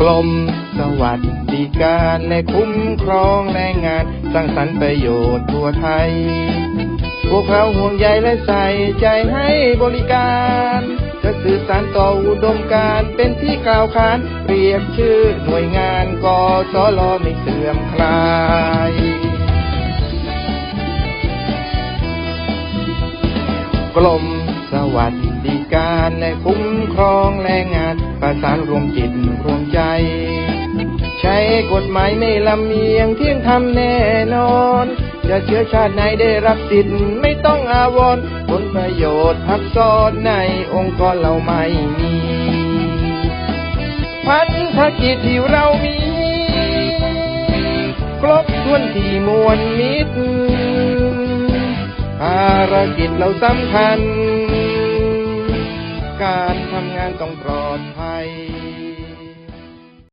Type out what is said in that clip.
กรมสวัสดิการและคุ้มครองแรงงาน สร้างสรรค์ประโยชน์ทั่วไทย พวกเราห่วงใยและใส่ใจให้บริการ จะสื่อสารต่ออุดมการเป็นที่กล่าวขาน เรียกชื่อหน่วยงานกสลไม่เสื่อมคลายกรมสวัสดิการและคุ้มครองแรงงาน ประสานรวมจิตรวมใจ ใช้กฎหมายไม่ลำเอียงเที่ยงธรรมแน่นอน จะเชื้อชาติไหนได้รับสิทธิ์ไม่ต้องอาวรณ์ผลประโยชน์ทับซ้อนในองค์กรเราไม่มีพันธกิจที่เรามี ครบถ้วนที่มวลมิตรภารกิจเราสำคัญ การทำงานต้องปลอดภัย